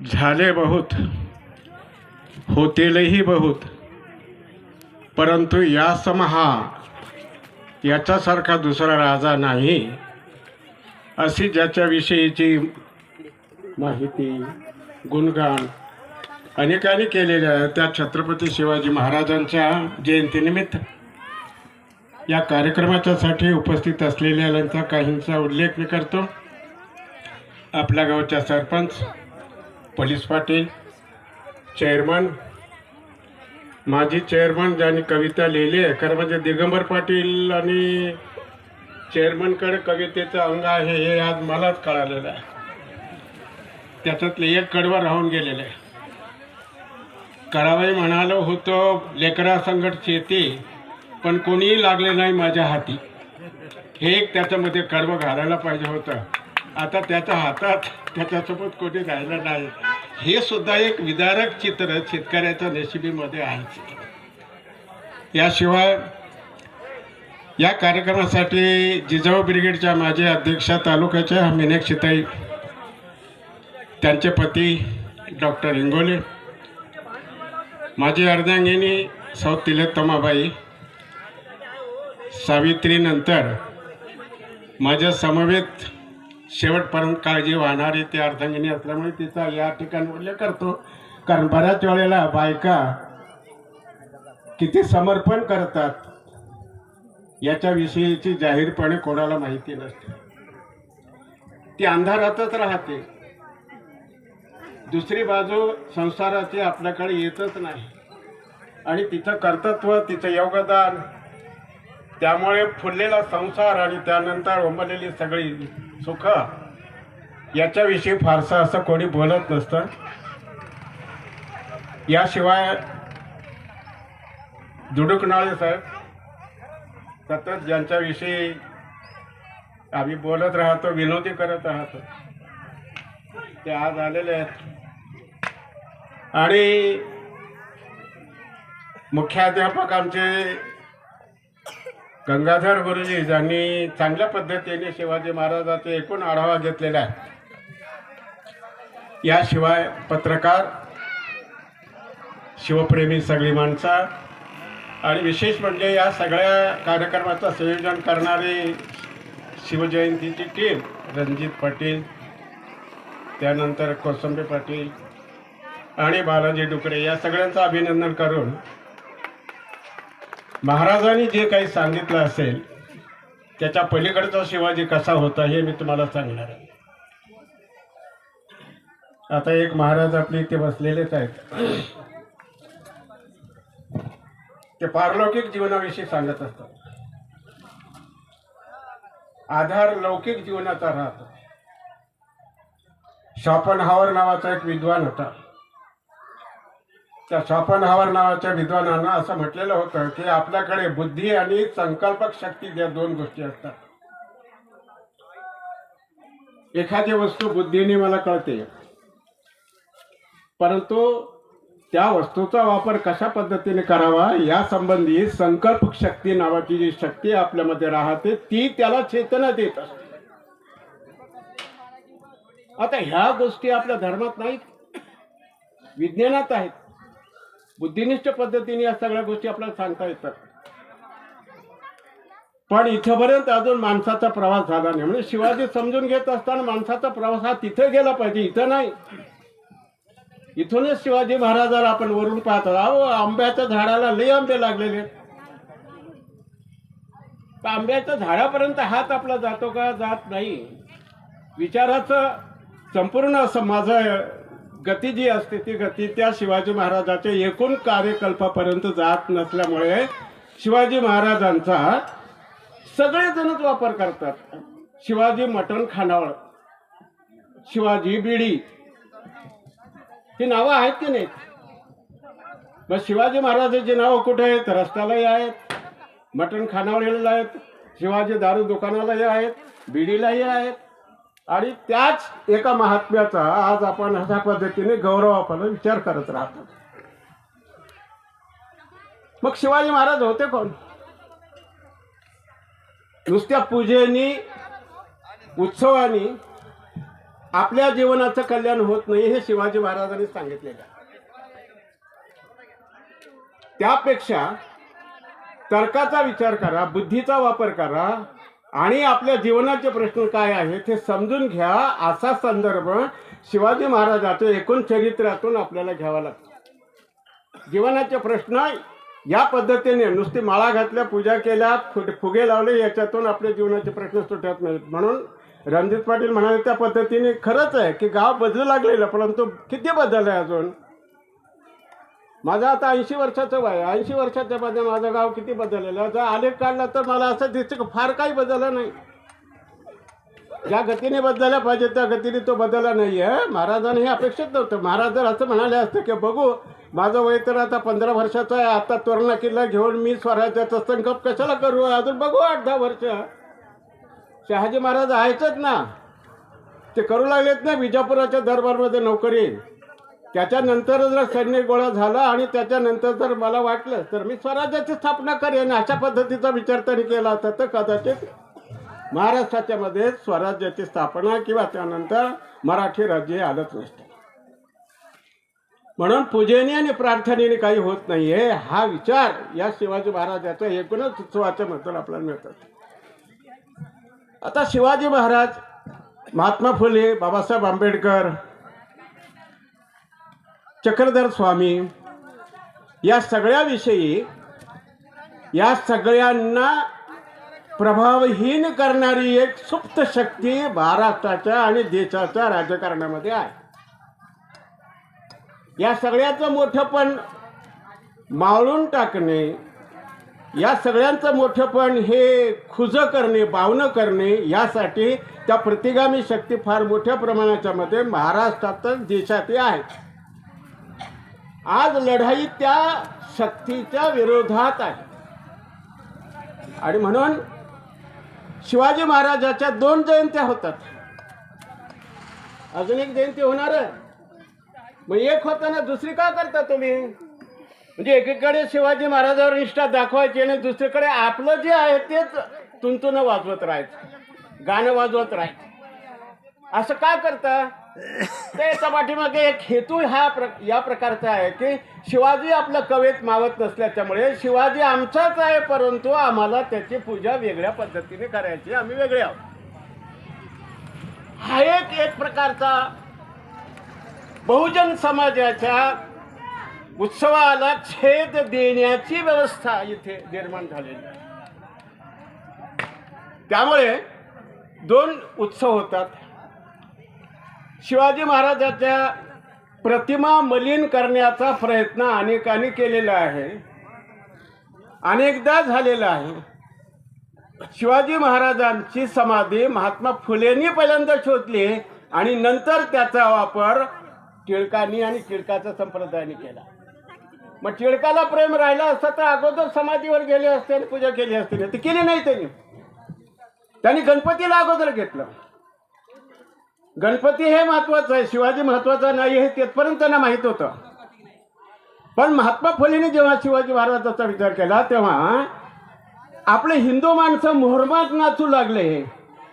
झाले बहुत होतीलही बहुत. परंतु या समहा याच्यासारखा दुसरा राजा नाही अशी ज्याच्याविषयीची माहिती गुणगान अनेकांनी केलेले आहे. त्या छत्रपती शिवाजी महाराजांच्या जयंतीनिमित्त या कार्यक्रमाच्यासाठी उपस्थित असलेल्यांचा काहींचा उल्लेख मी करतो. आपल्या गावच्या सरपंच पोलीस पाटील चेअरमन माजी चेअरमन ज्यांनी कविता लिहिली आहे खरं म्हणजे दिगंबर पाटील आणि चेअरमनकडे कवितेचं अंग आहे हे आज मलाच कळालेलं आहे. त्याच्यातले एक कडवं राहून गेलेलं आहे. करावाई म्हणालो होतो लेकरा संकट शेती पण कोणीही लागले नाही माझ्या हाती. हे एक त्याच्यामध्ये कडवं घालायला पाहिजे होतं. आता त्याच्या हातात त्याच्यासोबत कोणी राहिलं नाही. हे सुद्धा एक विदारक चित्र शेतकऱ्याच्या नशिबीमध्ये आहे. याशिवाय या कार्यक्रमासाठी जिजाऊ ब्रिगेडच्या माजी अध्यक्षा तालुक्याच्या मीनाक्षीताई त्यांचे पती डॉक्टर हिंगोले माझी अर्धांगिनी सौ तिलोत्तमाबाई सावित्रीनंतर माझ्या समवेत शेवटपर्यंत काळजी वाहणारी ते अर्धांगिनी असल्यामुळे तिचा या ठिकाणी उल्लेख करतो. कारण बऱ्याच वेळेला बायका किती समर्पण करतात याच्याविषयीची जाहीरपणे कोणाला माहिती नसते. ती अंधारातच राहते. दुसरी बाजू संसाराची आपल्याकडे येतच नाही. आणि तिचं कर्तृत्व तिचं योगदान त्यामुळे फुललेला संसार आणि त्यानंतर उमरलेली सगळी सुख. याच्याविषयी फारसं असं कोणी बोलत नसतं. याशिवाय दुडुकनाळे साहेब सतत ज्यांच्याविषयी आम्ही बोलत राहतो विनोदी करत राहतो ते आज आलेले आहेत. आणि मुख्याध्यापक आमचे गंगाधर गुरुजी ज्यांनी चांगल्या पद्धतीने शिवाजी महाराजाचा एकूण आढावा घेतलेला आहे. याशिवाय पत्रकार शिवप्रेमी सगळी माणसं आणि विशेष म्हणजे या सगळ्या कार्यक्रमाचं संयोजन करणारी शिवजयंतीची टीम रणजित पाटील त्यानंतर कोसंबे पाटील आणि बालाजी डुकरे या सगळ्यांचं अभिनंदन करून महाराजांनी जे काही सांगितलं असेल त्याच्या पलीकडचा शिवाजी कसा होता हे मी तुम्हाला सांगणार आहे. आता एक महाराज आपले इथे बसलेलेच आहेत. ते पारलौकिक जीवनाविषयी सांगत असतात. आधार लौकिक जीवनाचा राहतो. शॉपनहावर नावाचा एक विद्वान होता. त्या शॉपनहावर नावाच्या विद्वानांना असं म्हटलेलं होतं की आपल्याकडे बुद्धी आणि संकल्पक शक्ती या दोन गोष्टी असतात. एखादी वस्तू बुद्धीने मला कळते. परंतु त्या वस्तूचा वापर कशा पद्धतीने करावा या संबंधी संकल्प शक्ती नावाची जी शक्ती आपल्यामध्ये राहते ती त्याला चेतना देत असते. आता ह्या गोष्टी आपल्या धर्मात नाहीत. विज्ञानात आहेत. बुद्धिनिष्ठ पद्धतीने या सगळ्या गोष्टी आपल्याला सांगता येतात. पण इथंपर्यंत अजून माणसाचा प्रवास झाला नाही. म्हणजे शिवाजी समजून घेत असताना माणसाचा प्रवास हा तिथे गेला पाहिजे इथं नाही. इथूनच शिवाजी महाराजाला आपण वरून पाहतो अहो आंब्याच्या झाडाला लई आंबे लागलेले तर आंब्याच्या झाडापर्यंत हात आपला जातो का? जात नाही. विचाराचं संपूर्ण असं माझं गती जी असते ती गती त्या शिवाजी महाराजाच्या एकूण कार्यकल्पापर्यंत जात नसल्यामुळे शिवाजी महाराजांचा सगळेजणच वापर करतात. शिवाजी मटण खानावळ शिवाजी बिडी ही नावं आहेत की नाहीत मग शिवाजी महाराजांची नावं कुठे आहेत? रस्त्यालाही आहेत मटण खानावळीला आहेत शिवाजी दारू दुकानालाही आहेत बिडीलाही आहेत आणि त्याच एका महात्म्याचा आज आपण अशा पद्धतीने गौरव आपण विचार करत राहतो. मग शिवाजी महाराज होते कोण? नुसत्या पूजेनी उत्सवानी आपल्या जीवनाचं कल्याण होत नाही हे शिवाजी महाराजांनी सांगितलेलं त्यापेक्षा तर्काचा विचार करा बुद्धीचा वापर करा आणि आपल्या जीवनाचे प्रश्न काय आहेत हे समजून घ्या. असा संदर्भ शिवाजी महाराजाचं एकूण चरित्रातून आपल्याला घ्यावा लागतो. जीवनाचे प्रश्न या पद्धतीने नुसती माळा घातल्या पूजा केल्या फुगे लावले याच्यातून आपल्या जीवनाचे प्रश्न सुटत नाहीत. म्हणून रणजित पाटील म्हणाले त्या पद्धतीने खरंच आहे की गाव बदलू लागलेलं परंतु किती बदल आहे अजून? माझं आता ऐंशी वर्षाचं वय ऐंशी वर्षाच्या मध्ये माझं गाव किती बदललेलं जर आलेख काढला तर मला असं दिसतं की फार काही बदललं नाही. ज्या गतीने बदलायला पाहिजे त्या गतीने तो बदलला नाही आहे महाराजांनी हे अपेक्षित नव्हतं. महाराज जर असं म्हणाले असतं की बघू माझं वय तर आता पंधरा वर्षाचं आहे. आता तोरणा किल्ला घेऊन मी स्वराज्याचा संकल्प कशाला करू? अजून बघू आठ दहा वर्ष. शहाजी महाराज आहेतच ना. ते करू लागलेत ना विजापुराच्या दरबारमध्ये नोकरी. त्याच्यानंतर जर सैन्य गोळा झाला आणि त्याच्यानंतर जर मला वाटलं तर मी स्वराज्याची स्थापना करेन अशा पद्धतीचा विचार त्यांनी केला होता. तर कदाचित महाराष्ट्राच्या मध्ये स्वराज्याची स्थापना किंवा त्यानंतर मराठी राज्य आलंच नसतं. म्हणून पूजेने आणि प्रार्थनेने काही होत नाहीये. हा विचार या शिवाजी महाराजाच्या एकूणच उत्सवाच्या मधून आपल्याला मिळतात. आता शिवाजी महाराज महात्मा फुले बाबासाहेब आंबेडकर चक्रधर स्वामी या सगळ्याविषयी या सगळ्यांना प्रभावहीन करणारी एक सुप्त शक्ती महाराष्ट्राच्या आणि देशाच्या राजकारणामध्ये आहे. या सगळ्याचं मोठंपण मावळून टाकणे या सगळ्यांचं मोठंपण हे खुजं करणे बावणं करणे यासाठी त्या प्रतिगामी शक्ती फार मोठ्या प्रमाणाच्या मध्ये महाराष्ट्रातच देशातही आहेत आज लढाई त्या शक्तीच्या विरोधात आहे. आणि म्हणून शिवाजी महाराजाच्या दोन जयंत्या होतात. अजून एक जयंती होणार मग एक होताना दुसरी का करता तुम्ही? म्हणजे एकीकडे शिवाजी महाराजावर निष्ठा दाखवायची आणि दुसरीकडे आपलं जे आहे तेच तुंतुन वाजवत राहायचं. गाणं वाजवत राहायचं. असं का करता? त्याच्या पाठीमागे एक हेतू हा प्र या प्रकारचा आहे की शिवाजी आपलं कवेत मावत नसल्याच्यामुळे शिवाजी आमचाच आहे परंतु आम्हाला त्याची पूजा वेगळ्या पद्धतीने करायची आम्ही वेगळे आहोत. हा एक एक प्रकारचा बहुजन समाजाच्या उत्सवाला छेद देण्याची व्यवस्था इथे निर्माण झालेली आहे. त्यामुळे दोन उत्सव होतात. शिवाजी महाराजाच्या प्रतिमा मलिन करण्याचा प्रयत्न अनेकांनी केलेला आहे. अनेकदा झालेला आहे. शिवाजी महाराजांची समाधी महात्मा फुलेंनी पहिल्यांदा शोधली आणि नंतर त्याचा वापर टिळकांनी आणि टिळकाचा संप्रदायाने केला. मग टिळकाला प्रेम राहिला असता तर अगोदर समाधीवर गेले असते आणि पूजा केली असते. ते केली नाही त्यांनी. त्यांनी गणपतीला अगोदर घेतलं. गणपती हे महत्वाचं आहे. शिवाजी महत्त्वाचा नाही हे तेथपर्यंत त्यांना माहीत होतं. पण महात्मा फुलेने जेव्हा शिवाजी महाराजाचा विचार केला तेव्हा आपले हिंदू माणसं मोहरमात नाचू लागले.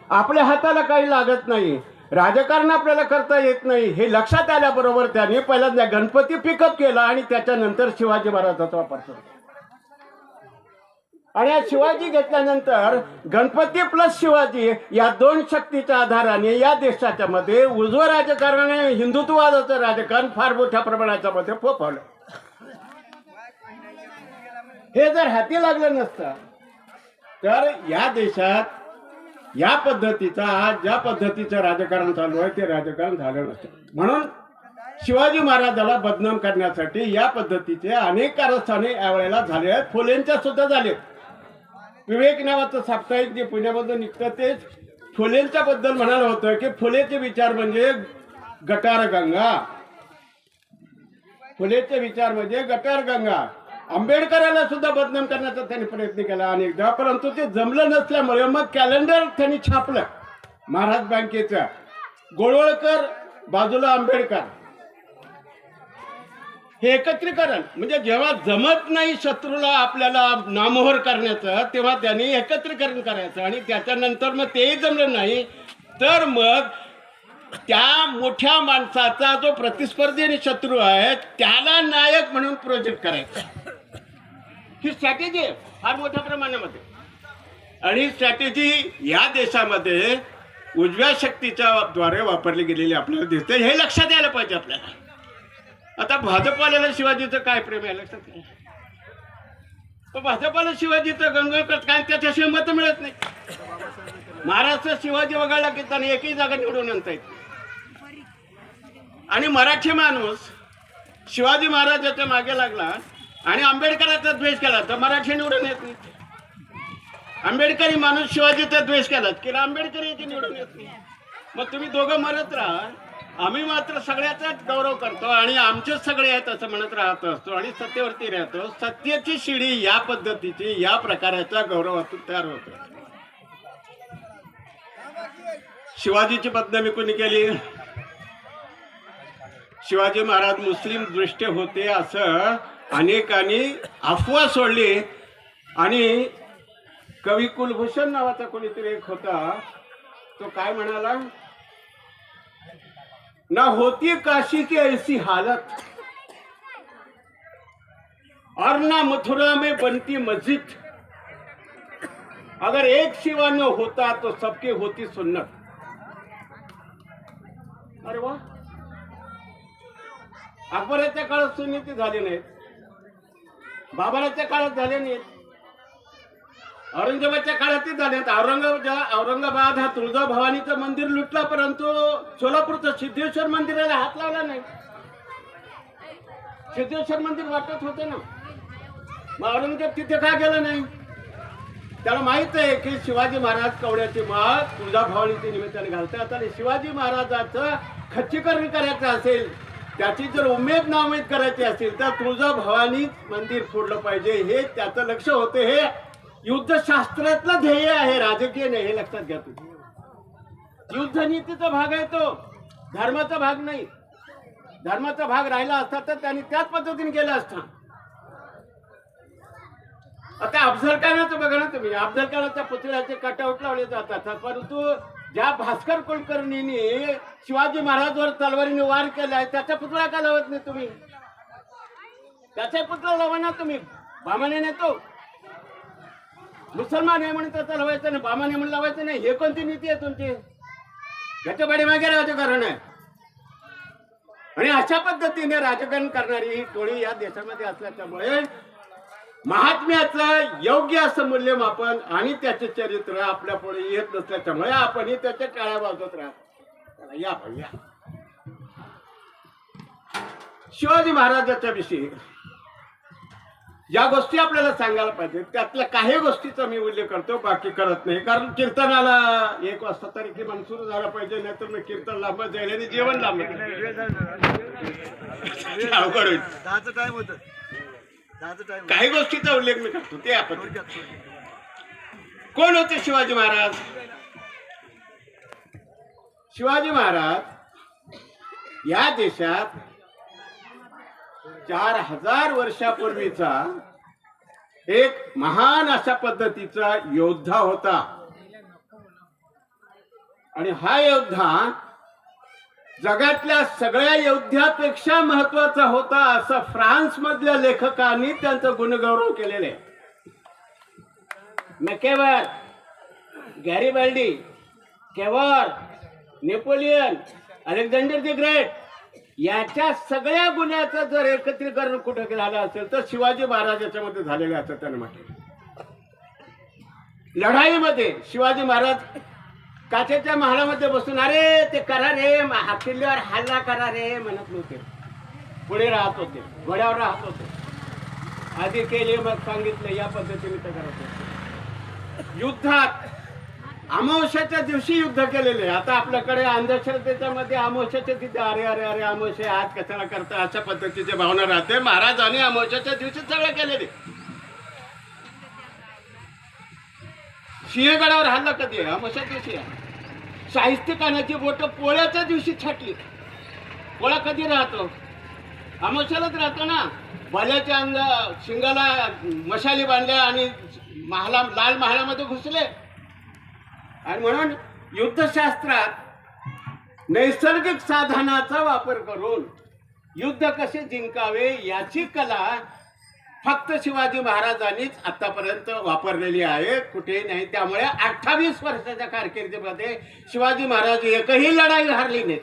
आपल्या हाताला काही लागत नाही. राजकारण आपल्याला करता येत नाही. हे लक्षात आल्याबरोबर त्याने पहिल्यांदा गणपती पिकअप केला आणि त्याच्यानंतर शिवाजी महाराजाचा वापर केला. आणि या शिवाजी घेतल्यानंतर गणपती प्लस शिवाजी या दोन शक्तीच्या आधाराने या देशाच्या मध्ये उजवं राजकारण हिंदुत्ववादाचं राजकारण फार मोठ्या प्रमाणाच्या मध्ये फोफावलं. हे जर हाती लागलं नसतं तर या देशात या पद्धतीचा आज ज्या पद्धतीचं राजकारण चालू आहे ते राजकारण झालं नसतं. म्हणून शिवाजी महाराजाला बदनाम करण्यासाठी या पद्धतीचे अनेक कारस्थाने यावेळेला झाले आहेत. फुलेंच्या सुद्धा झालेत. विवेक नावाचं साप्ताहिक जे पुण्यामधून निघतं ते फुलेंच्या बद्दल म्हणायला होतं की फुलेचे विचार म्हणजे गटार गंगा फुलेचे विचार म्हणजे गटार गंगा आंबेडकरांना सुद्धा बदनाम करण्याचा त्यांनी प्रयत्न केला अनेकदा परंतु ते जमलं नसल्यामुळे मग कॅलेंडर त्यांनी छापलं. महाराज बँकेचं. गोळवळकर बाजूला आंबेडकर. हे एकत्रीकरण म्हणजे जेव्हा जमत नाही शत्रूला आपल्याला नामोहर करण्याचं तेव्हा त्यांनी एकत्रीकरण करायचं आणि त्याच्यानंतर मग तेही जमलं नाही तर मग त्या मोठ्या माणसाचा जो प्रतिस्पर्धी आणि शत्रू आहे त्याला नायक म्हणून प्रोजेक्ट करायचा. ही स्ट्रॅटेजी आहे फार मोठ्या प्रमाणामध्ये. आणि स्ट्रॅटेजी या देशामध्ये उजव्या शक्तीच्या द्वारे वापरली गेलेली आपल्याला दिसते. हे लक्षात यायला पाहिजे आपल्याला. आता भाजपवाल्याला शिवाजीचं काय प्रेम आहे? लक्षात घ्या. भाजपाला शिवाजीचं गंगा काय त्याच्याशिवाय मत मिळत नाही. महाराष्ट्र शिवाजी वगळला की त्यांना एकही जागा निवडून आणता येत आणि मराठी माणूस शिवाजी महाराजाच्या मागे लागला आणि आंबेडकराचा द्वेष केला तर मराठी निवडून येत नाही. आंबेडकरी माणूस शिवाजीचा द्वेष केला की आंबेडकरी निवडून येत नाही. मग तुम्ही दोघं मरत राहा. आम्ही मात्र सगळ्याचाच गौरव करतो आणि आमचेच सगळे आहेत असं म्हणत राहत असतो आणि सत्तेवरती राहतो सत्तेची शिडी या पद्धतीची या प्रकाराच्या गौरवातून तयार होतो. शिवाजीची बदनामी कोणी केली? शिवाजी महाराज मुस्लिम दृष्टे होते असं अनेकांनी अफवा सोडली आणि कवी कुलभूषण नावाचा कोणीतरी एक होता तो काय म्हणाला? ना होती काशी की ऐसी हालत। और ना मथुरा में बनती मस्जिद। अगर एक शिवा न होता तो सबके होती सुन्नत। अरे वा अकबराच्या काळात सुन्नती झाली नाहीत। बाबराच्या काळात झाले नाहीत। औरंगजेबाच्या काळातही झाले. औरंगाबाद औरंगाबाद हा तुळजा भवानीचं मंदिर लुटला परंतु सोलापूरचं सिद्धेश्वर मंदिराला हात लावला नाही. सिद्धेश्वर मंदिर वाटत होते ना. मग औरंगजेब तिथे का गेला नाही? त्याला माहीत आहे की शिवाजी महाराज कवड्याची माळ तुळजा भवानीच्या निमित्ताने घालतात. आणि शिवाजी महाराजाचं खच्चीकरण करायचं असेल त्याची जर उमेद नामेद करायची असेल तर तुळजा भवानी मंदिर फोडलं पाहिजे. हे त्याचं लक्ष होते. हे युद्धशास्त्रातलं ध्येय आहे राजकीय नाही हे लक्षात घ्या तुम्ही. युद्धनीतीचा भाग आहे तो धर्माचा भाग नाही. धर्माचा भाग राहिला असता तर त्यांनी त्याच पद्धतीने केलं असतं. आता अफजल खानाचं बघा ना तुम्ही अफजल खानाच्या पुतळ्याचे कटआउट लावले जातात. परंतु ज्या भास्कर कुलकर्णीने शिवाजी महाराजवर तलवारीने वार केलाय त्याचा पुतळा का लावत नाही तुम्ही? त्याचा पुतळा लावा ना तुम्ही. बामाने नेतो. मुसलमान आहे म्हणून त्याचा लावायचं नाही बामाने म्हणून लावायचं नाही. हे कोणती नीती आहे तुमची? याच्या पाठीमागे लावायचं कारण आहे. आणि अशा पद्धतीने राजकारण करणारी ही टोळी या देशामध्ये असल्याच्यामुळे महात्म्याचं योग्य असं मूल्यमापन आणि त्याचे चरित्र आपल्या पुढे येत नसल्याच्यामुळे आपणही त्याच्या टाळ्या वाजवत राहतो या भैया या. शिवाजी महाराजाच्या विषयी या गोष्टी आपल्याला सांगायला पाहिजे त्यातल्या काही गोष्टीचा मी उल्लेख करतो बाकी करत नाही. कारण कीर्तनाला एक वाजता तरी किमान सुरू झाला पाहिजे नाही तर मी कीर्तन लांब जाईल आणि जेवण लांब जाईल. अवघड होईल. होतं. काही गोष्टीचा उल्लेख मी करतो ते आपण कोण होते शिवाजी महाराज? शिवाजी महाराज या देशात चार हजार वर्षापूर्वीचा एक महान अशा पद्धतीचा योद्धा होता. आणि हा योद्धा जगातल्या सगळ्या योद्ध्यापेक्षा महत्त्वाचा होता असं फ्रान्स मधल्या लेखकांनी त्यांचं गुणगौरव केलेले मॅकेवर गॅरीबॅल्डी केवर नेपोलियन अलेक्झांडर दी ग्रेट याच्या सगळ्या गुन्ह्याचं जर एकत्रीकरण कुठं झालं असेल तर शिवाजी महाराज याच्यामध्ये झालेले असं त्यानं म्हटलं लढाईमध्ये शिवाजी महाराज काचेच्या महालामध्ये बसून अरे ते करा रे किल्ल्यावर हल्ला करा रे म्हणत नव्हते. पुढे राहत होते घोड्यावर राहत होते. आधी केले मग सांगितलं या पद्धतीने ते करत होते. युद्धात अमावस्याच्या दिवशी युद्ध केलेले आता आपल्याकडे अंधश्रद्धेच्या मध्ये अमावस्याच्या तिथे अरे अरे अरे अमावस्या आज कशाला करता अशा पद्धतीची भावना राहते. महाराजांनी अमावस्याच्या दिवशी सगळं केलेले सिंहगडावर हल्ला कधी आहे? अमावस्या दिवशी आहे. साहित्य बोट पोळ्याच्या दिवशी छाटली. पोळा कधी राहतो? अमावस्यालाच राहतो ना. भल्याच्या अंग शिंगाला मशाली बांधल्या आणि महाला लाल महालामध्ये घुसले. आणि म्हणून युद्धशास्त्रात नैसर्गिक साधनाचा वापर करून युद्ध कसे जिंकावे याची कला फक्त शिवाजी महाराजांनीच आतापर्यंत वापरलेली आहे. कुठेही नाही. त्यामुळे अठ्ठावीस वर्षाच्या कारकिर्दीमध्ये शिवाजी महाराज एकही लढाई हारली नाहीत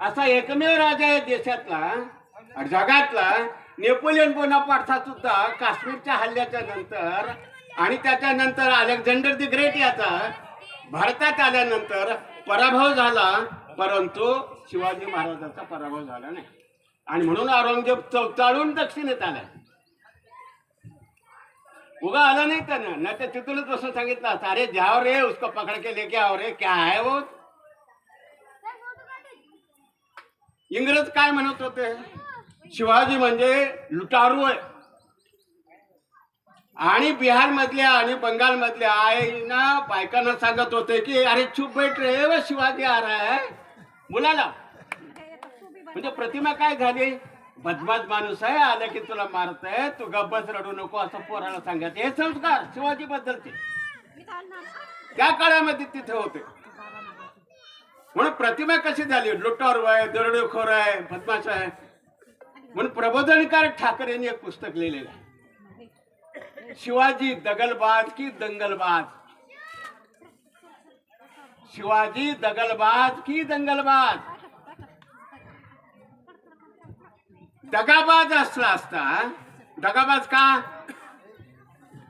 असा एकमेव राजा आहे देशातला जगातला नेपोलियन बोनापार्टचा सुद्धा काश्मीरच्या हल्ल्याच्या नंतर आणि त्याच्यानंतर अलेक्झांडर दी ग्रेट याचा भारतात आल्यानंतर पराभव झाला परंतु शिवाजी महाराजांचा पराभव झाला नाही. आणि म्हणून औरंगजेब चौचाळून दक्षिणेत आला. उगा आला नाही त्यानं. नाही तर तिथूनच बसून सांगितलं असं अरे जाओ रे उसको पकड के लेके आओ रे क्या है वो? इंग्रज काय म्हणत होते? शिवाजी म्हणजे लुटारू आहे. आणि बिहार मधल्या आणि बंगाल मधल्या आईना बायकांना सांगत होते की अरे चुप बैठ रे व शिवाजी आ रहा है. मुलाला. म्हणजे प्रतिमा काय झाली? बदमाश माणूस आहे आलं की तुला मारतय तू गब्बस रडू नको असं पोराला सांगत. हे संस्कार शिवाजी बद्दलचे त्या काळामध्ये तिथे होते. म्हणून प्रतिमा कशी झाली? लुटोर आहे दरोडेखोर आहे बदमाश आहे. म्हणून प्रबोधनकार ठाकरेंनी एक पुस्तक लिहिलेलं आहे. शिवाजी दगलबाज की दंगलबाज? शिवाजी दगलबाज की दंगलबाज? दगाबाज असला असता दगाबाज का?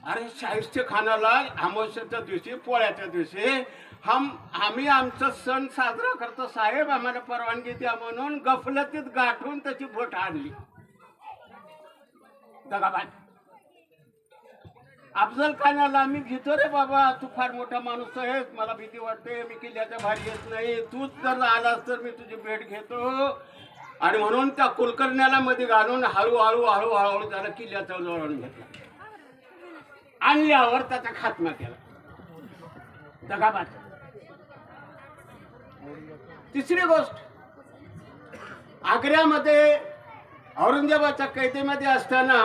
अरे शाहिस्ते खानाला अमावस्याच्या दिवशी पोळ्याच्या दिवशी हम आम्ही आमचा सण साजरा करतो साहेब आम्हाला परवानगी द्या म्हणून गफलतीत गाठून त्याची बोट आणली. दगाबाज. अफजल खानाला मी घेतो रे बाबा. तू फार मोठा माणूस आहेस. मला भीती वाटते. मी किल्ल्याच्या भारी येत नाही. तूच जर आलास तर मी तुझी भेट घेतो. आणि म्हणून त्या कुलकर्ण्याला मध्ये घालून हळूहळू हळूहळू त्याला किल्ल्याचा जवळ घेतला. आणल्यावर त्याचा खात्मा केला. दगाबाज तिसरी गोष्ट. आग्र्यामध्ये औरंगाबादच्या कैदेमध्ये असताना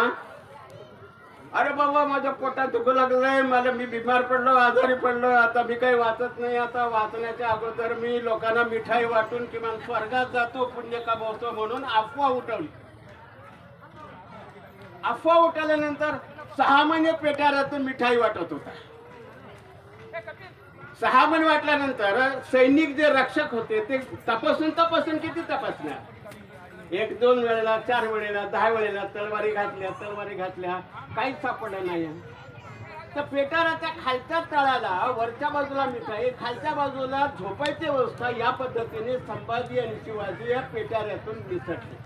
अरे बाबा माझ्या पोटात दुखू लागलंय. मला मी बिमार पडलो आजारी पडलो. आता मी काही वाचत नाही. आता वाचण्याच्या अगोदर मी लोकांना मिठाई वाटून किमान स्वर्गात जातो पुण्य कमवतो म्हणून अफवा उठवली. अफवा उठवल्यानंतर सहा महिने पेटाऱ्यातून मिठाई वाटत होता. सहा महिने वाटल्यानंतर सैनिक जे रक्षक होते ते तपासून तपासून किती तपासणार? एक दोन वेळेला चार वेळेला दहा वेळेला तलवारी घातल्या तलवारी घातल्या काहीच सापडलं नाही तर पेटाराच्या खालच्या तळाला वरच्या बाजूला मिठाई खालच्या बाजूला झोपायची व्यवस्था या पद्धतीने संभाजी आणि शिवाजी या पेटाऱ्यातून निसटले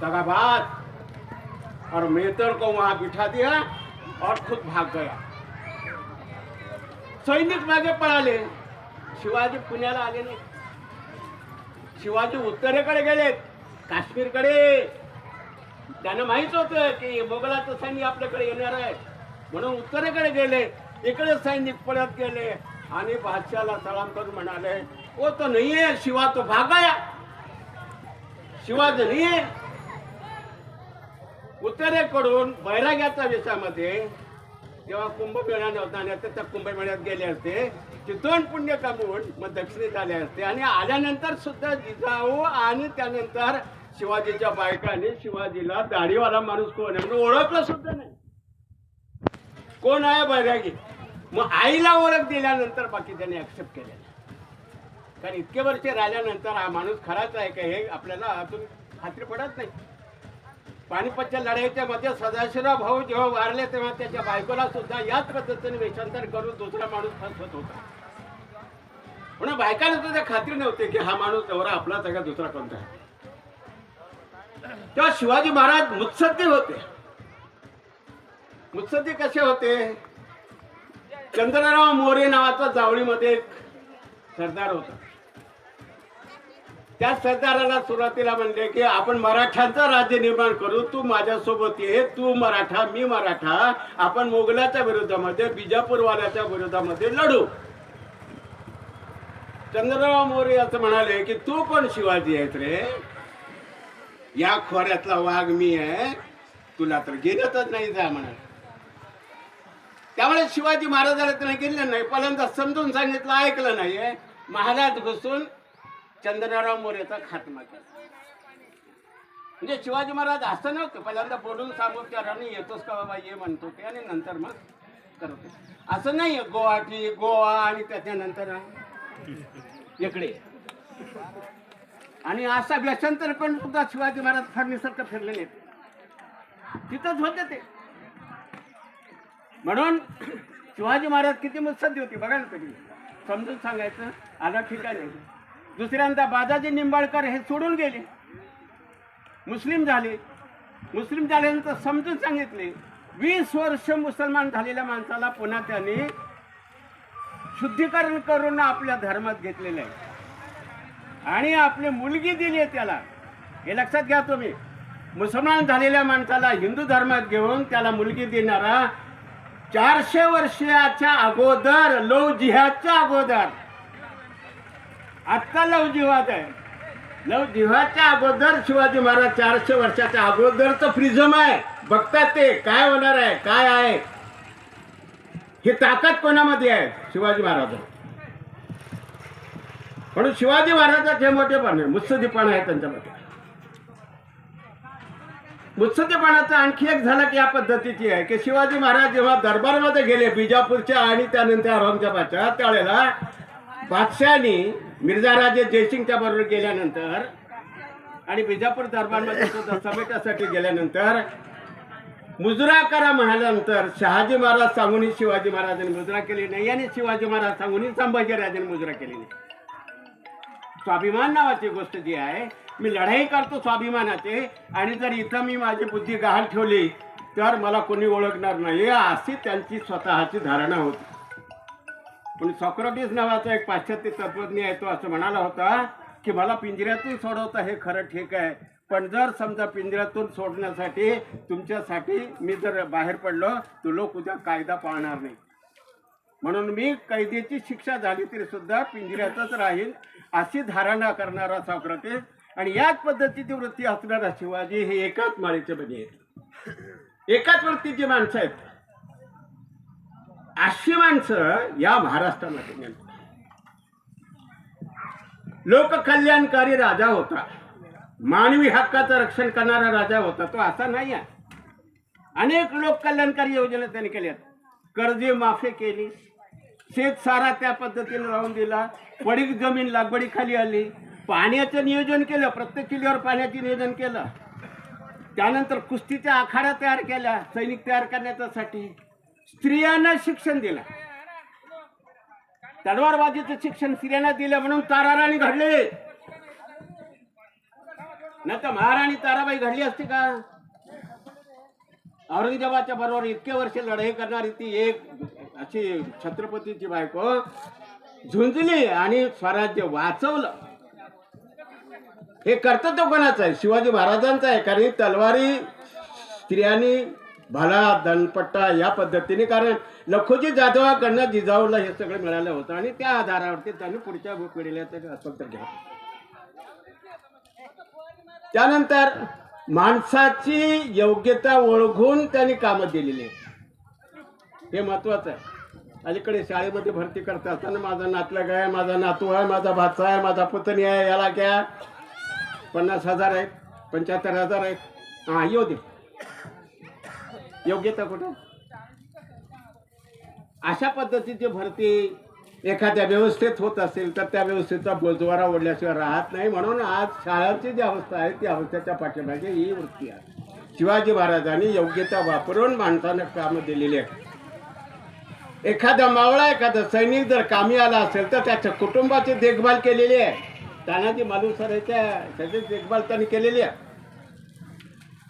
दगाबाद और मेतर को वहां बिठा दिया और खुद भाग गया. सैनिक मागे पळाले. शिवाजी पुण्याला आले नाही. शिवाजी उत्तरेकडे गेलेत. काश्मीरकडे. त्यांना माहीत होतं की मोगलाचं सैन्य आपल्याकडे येणार आहे. म्हणून उत्तरेकडे गेले. इकडे सैनिक पळत गेले. आणि बादशाला सलाम करून म्हणाले ओ तो नाही आहे शिवा तो भाग गया शिवा नाही आहे उत्तरेकडून बैराग्याच्या वेशामध्ये जेव्हा कुंभमेळा नव्हता आणि आता त्या कुंभमेळ्यात गेले असते तिथून पुण्य कमवून मग दक्षिणेत आले असते. आणि आल्यानंतर सुद्धा जिजाऊ आणि त्यानंतर शिवाजीच्या बायकाने शिवाजीला दाढीवाला माणूस कोण आहे? म्हणून ओळखलं सुद्धा नाही. कोण आहे बैरागी? मग आईला ओळख दिल्यानंतर बाकी त्यांनी ऍक्सेप्ट केलेलं कारण इतके वर्ष राहिल्यानंतर हा माणूस खराच आहे का हे आपल्याला अजून खात्री पडत नाही. पानिपतच्या लढाईच्या मध्ये सदाशिवराव भाऊ जेव्हा वारले तेव्हा त्याच्या बायकोला सुद्धा याच पद्धतीने वेषांतर करून दुसरा माणूस फसवत होता म्हणून बायकाला सुद्धा खात्री नव्हती की हा माणूस एवढा आपला सगळा दुसरा कोणता आहे? तेव्हा शिवाजी महाराज मुत्सद्दी होते. मुत्सद्दी कसे होते? चंद्रराव मोरे नावाचा जावळीमध्ये एक सरदार होता. त्या सरदाराला सुरुवातीला म्हणले की आपण मराठ्यांचं राज्य निर्माण करू तू माझ्यासोबत ये तू मराठा मी मराठा आपण मोगलाच्या विरोधामध्ये बिजापूरवाल्याच्या विरोधामध्ये लढू. चंद्रराव मोरे असं म्हणाले की तू पण शिवाजी आहेस रे? या खोऱ्यातला वाघ मी आहे तुला तर गेलतच नाही जा म्हणा. त्यामुळे शिवाजी महाराजाला त्याने गेलं नाही पहिल्यांदा समजून सांगितलं ऐकलं नाहीये महाराज घुसून चंद्रराव मोरेचा खात्मा केला. म्हणजे शिवाजी महाराज असं नव्हतं पहिल्यांदा बोलून सामोपचाराने येतोस का बाबा ये म्हणतो ते आणि नंतर मग करतो. असं नाही आहे गुवाहाटी गोवा आणि त्याच्यानंतर इकडे. आणि असा व्यसंतर पण सुद्धा शिवाजी महाराज फडणीसारखं फिरले तिथंच होते ते. म्हणून शिवाजी महाराज किती मुत्सद्दी होती बघा ना तुम्ही. समजून सांगायचं आता ठिकाणी दुसऱ्यांदा बाजाजी निंबाळकर हे सोडून गेले. मुस्लिम झाले. मुस्लिम झाल्यानंतर समजून सांगितले वीस वर्ष मुसलमान झालेल्या माणसाला पुन्हा त्यांनी शुद्धीकरण करून आपल्या धर्मात घेतलेलं आहे. आणि आपली मुलगी दिली आहे त्याला. हे लक्षात घ्या तुम्ही. मुसलमान झालेल्या माणसाला हिंदू धर्मात घेऊन त्याला मुलगी देणारा चारशे वर्षाच्या अगोदर लव जिहादच्या अगोदर. आत्ता लव जिहाद आहे. लव जिहादच्या अगोदर शिवाजी महाराज चारशे वर्षाच्या अगोदरचं प्रिझम आहे. बघतात ते काय होणार आहे काय आहे? ही ताकद कोणामध्ये आहे? शिवाजी महाराज म्हणून शिवाजी महाराजांचे हे मोठेपण आहे मुत्सदीपणा आहे त्यांच्यामध्ये. मुत्सदीपणाचा आणखी एक झालं की या पद्धतीची आहे की शिवाजी महाराज जेव्हा दरबारमध्ये गेले बिजापूरच्या आणि त्यानंतर औरंगजेबाच्या त्यावेळेला बादशाहनी मिर्झा राजे जयसिंगच्या बरोबर गेल्यानंतर आणि बिजापूर दरबारमध्ये समेटासाठी गेल्यानंतर मुजरा करा म्हणाल्यानंतर शहाजी महाराज सांगून शिवाजी महाराजांनी मुजरा केली नाही आणि शिवाजी महाराज सांगून संभाजीराजांनी मुजरा केली नाही. स्वाभिमान नावाची गोष्ट जी आहे मी लढाई करतो स्वाभिमानाचे आणि जर इथं मी माझी बुद्धी गहाण ठेवली तर मला कोणी ओळखणार नाही. अशी त्यांची स्वतःची धारणा होती. पण सॉक्रेटिस नावाचा एक पाश्चात्य तत्वज्ञ आहे तो असं म्हणाला होता की मला पिंजऱ्यातून सोडवता हे खरं ठीक आहे पण जर समजा पिंजऱ्यातून सोडण्यासाठी तुमच्यासाठी मी जर बाहेर पडलो तर लोक उद्या कायदा पाळणार नाही. म्हणून मी कैदेची शिक्षा झाली तरी सुद्धा पिंजऱ्यातच राहील अशी धारणा करणारा सॉक्रेटिस. आणि याच पद्धतीची वृत्ती असणारा शिवाजी हे एकाच माळीचे बनी आहेत. एकाच वृत्तीची माणसं आहेत. अशी माणसं या महाराष्ट्रामध्ये लोककल्याणकारी राजा होता. मानवी हक्काचं रक्षण करणारा राजा होता. तो असा नाही आहे. अनेक लोककल्याणकारी योजना त्यांनी केल्या कर्जे माफी केली शेत सारा त्या पद्धतीने लावून दिला. पडीक जमीन लागवडीखाली आली. पाण्याचं नियोजन केलं प्रत्येक किल्ल्यावर पाण्याचे नियोजन केलं. त्यानंतर कुस्तीच्या आखाडा तयार केल्या सैनिक तयार करण्यासाठी. स्त्रियांना शिक्षण दिलं. तलवारबाजीचं शिक्षण स्त्रियांना दिलं म्हणून ताराराणी घडले. नाही तर महाराणी ताराबाई घडली असती का? औरंगजेबाच्या बरोबर इतके वर्ष लढाई करणारी ती एक अशी छत्रपतीची बायको झुंजली आणि स्वराज्य वाचवलं. हे कर्तव्य कोणाचं आहे? शिवाजी महाराजांचं आहे कारण तलवारी स्त्रियांनी भाला दणपट्टा या पद्धतीने कारण लखोजी जाधवाकडनं जिजाऊला हे सगळं मिळालं होतं आणि त्या आधारावरती त्यांनी पुढच्या पिढीला ते अस्वस्थ घ्या त्यानंतर माणसाची योग्यता ओळखून त्यांनी कामं दिलेली आहेत. हे महत्वाचं आहे. अलीकडे शाळेमध्ये भरती करता असताना माझा नातलग आहे माझा नातू आहे माझा भाचा आहे माझा पुतणी आहे याला घ्या. पन्नास हजार आहेत पंच्याहत्तर हजार आहेत. हां येऊ दे. योग्यता कुठं? अशा पद्धतीची भरती एखाद्या व्यवस्थेत होत असेल तर त्या व्यवस्थेचा बोजवारा ओढल्याशिवाय राहत नाही. म्हणून आज शाळांची जी अवस्था आहे ती अवस्थेच्या पाठीमागे ही वृत्ती आहे. शिवाजी महाराजांनी योग्यता वापरून माणसानं कामं दिलेली आहे एखादा मावळा एखादा सैनिक जर कामी आला असेल तर त्याच्या कुटुंबाची देखभाल केलेली आहे. तानाजी मालुसराच्या त्याची देखभाल त्यांनी केलेली आहे.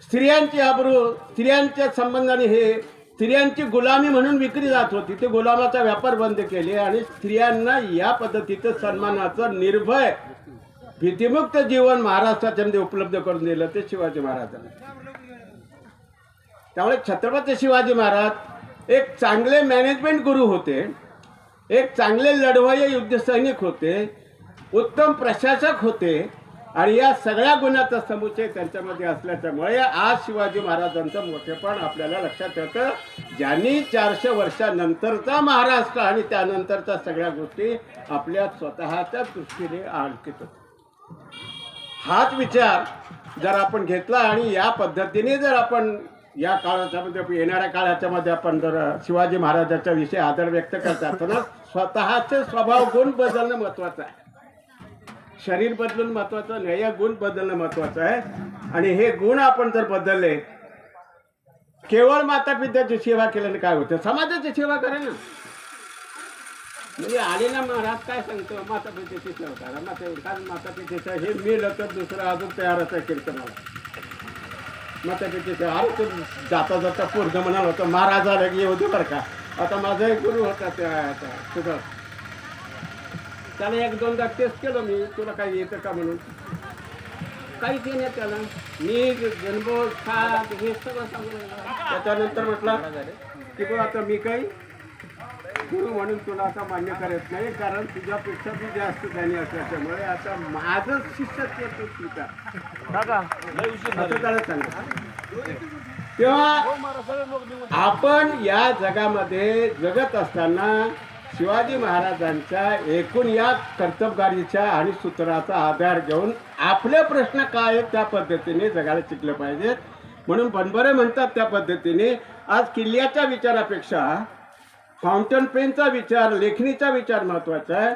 स्त्रियांची आबरू स्त्रियांच्या संबंधाने हे स्त्रियांची गुलामी म्हणून विक्री जात होती. ते गुलामाचा व्यापार बंद केले आणि स्त्रियांना या पद्धतीचं सन्मानाचं निर्भय भीतीमुक्त जीवन महाराष्ट्राच्यामध्ये उपलब्ध करून दिलं ते शिवाजी महाराजांनी. त्यामुळे छत्रपती शिवाजी महाराज एक चांगले मॅनेजमेंट गुरु होते एक चांगले लढवय युद्ध सैनिक होते उत्तम प्रशासक होते आणि या सगळ्या गुणाचा समुच्चय त्यांच्यामध्ये असल्याच्यामुळे आज शिवाजी महाराजांचं मोठेपण आपल्याला लक्षात येतं. ज्यांनी चारशे वर्षानंतरचा महाराष्ट्र आणि त्यानंतरच्या सगळ्या गोष्टी आपल्या स्वतःच्या दृष्टीने आणखीत हाच विचार जर आपण घेतला आणि या पद्धतीने जर आपण या काळाच्या मध्ये येणाऱ्या काळाच्या मध्ये आपण जर शिवाजी महाराजाच्या विषयी आदर व्यक्त करतात असताना स्वतःचे स्वभाव गुण बदलणं महत्वाचं आहे. शरीर बदलून महत्वाचं नाही या गुण बदलणं महत्वाचं आहे. आणि हे गुण आपण जर बदलले केवळ माता पित्याची सेवा केल्याने काय होतं? समाजाची सेवा करे ना. म्हणजे आले ना महाराज काय सांगतो? माता पित्याची सेवा करा. माता कारण माता पित्याचं हे मी तर दुसरं अजून तयार आहे कीर्तनाला. माता पित्याचं अरे तो जाता जाता पूर्ण म्हणाल होतं महाराजाला येऊ दे बरं का. आता माझा एक गुरु होता त्या आता सुद्धा त्याला एक दोनदा टेस्ट केलं मी तुला काही येतं का म्हणून? काहीच नाही त्याला. मी जन्म सात हे सगळं सांगून. त्याच्यानंतर म्हटलं की बघ आता मी काही गुरु म्हणून तुला आता मान्य करत नाही कारण तुझ्यापेक्षा तू जास्त ज्ञानी असल्याच्यामुळे आता माझं शिष्यत्व तू स्वीकार. असं त्याला सांगितलं तेव्हा आपण या जगामध्ये जगत असताना शिवाजी महाराजांच्या एकूण या कर्तबगारीच्या आणि सूत्राचा आधार घेऊन आपले प्रश्न काय आहेत त्या पद्धतीने जगायला शिकले पाहिजेत म्हणून बनबरे म्हणतात त्या पद्धतीने आज किल्ल्याच्या विचारापेक्षा फाउंटन पेनचा विचार लेखणीचा विचार महत्त्वाचा आहे.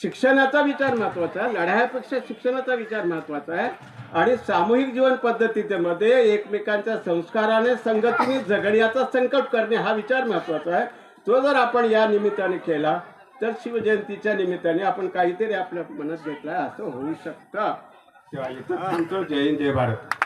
शिक्षणाचा विचार महत्त्वाचा आहे. लढायापेक्षा शिक्षणाचा विचार महत्त्वाचा आहे. आणि सामूहिक जीवन पद्धतीमध्ये एकमेकांच्या संस्काराने संगतीने जगण्याचा संकल्प करणे हा विचार महत्त्वाचा आहे. तो जर आपण या निमित्ताने केला तर शिवजयंतीच्या निमित्ताने आपण काहीतरी आपल्या मनात घेतला असं होऊ शकतं. तेव्हा जय हिंद जय भारत.